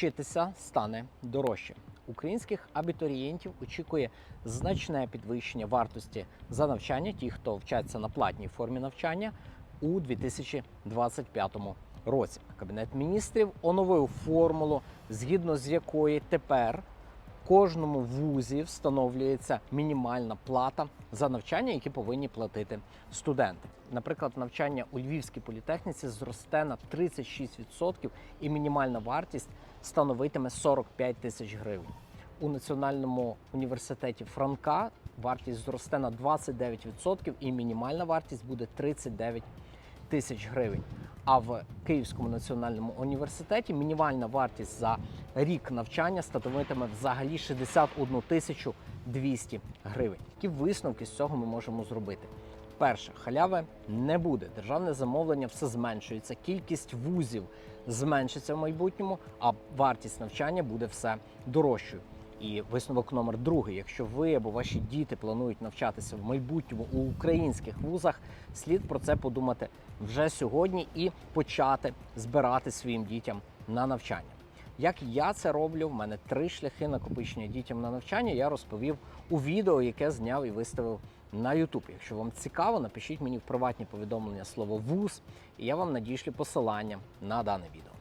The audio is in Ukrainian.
Вчитися стане дорожче. Українських абітурієнтів очікує значне підвищення вартості за навчання, ті, хто вчаться на платній формі навчання у 2025 році. Кабінет міністрів оновив формулу, згідно з якої тепер кожному вузі встановлюється мінімальна плата за навчання, які повинні платити студенти. Наприклад, навчання у Львівській політехніці зросте на 36% і мінімальна вартість становитиме 45 тисяч гривень. У Національному університеті Франка вартість зросте на 29% і мінімальна вартість буде 39 тисяч гривень. А в Київському національному університеті мінімальна вартість за рік навчання становитиме взагалі 61 тисячу 200 гривень. Які висновки з цього ми можемо зробити? Перше, халяви не буде. Державне замовлення все зменшується. Кількість вузів зменшиться в майбутньому, а вартість навчання буде все дорожчою. І висновок номер другий: якщо ви або ваші діти планують навчатися в майбутньому у українських вузах, слід про це подумати вже сьогодні і почати збирати своїм дітям на навчання. Як я це роблю, в мене три шляхи накопичення дітям на навчання. Я розповів у відео, яке зняв і виставив на YouTube. Якщо вам цікаво, напишіть мені в приватні повідомлення слово вуз, і я вам надішлю посилання на дане відео.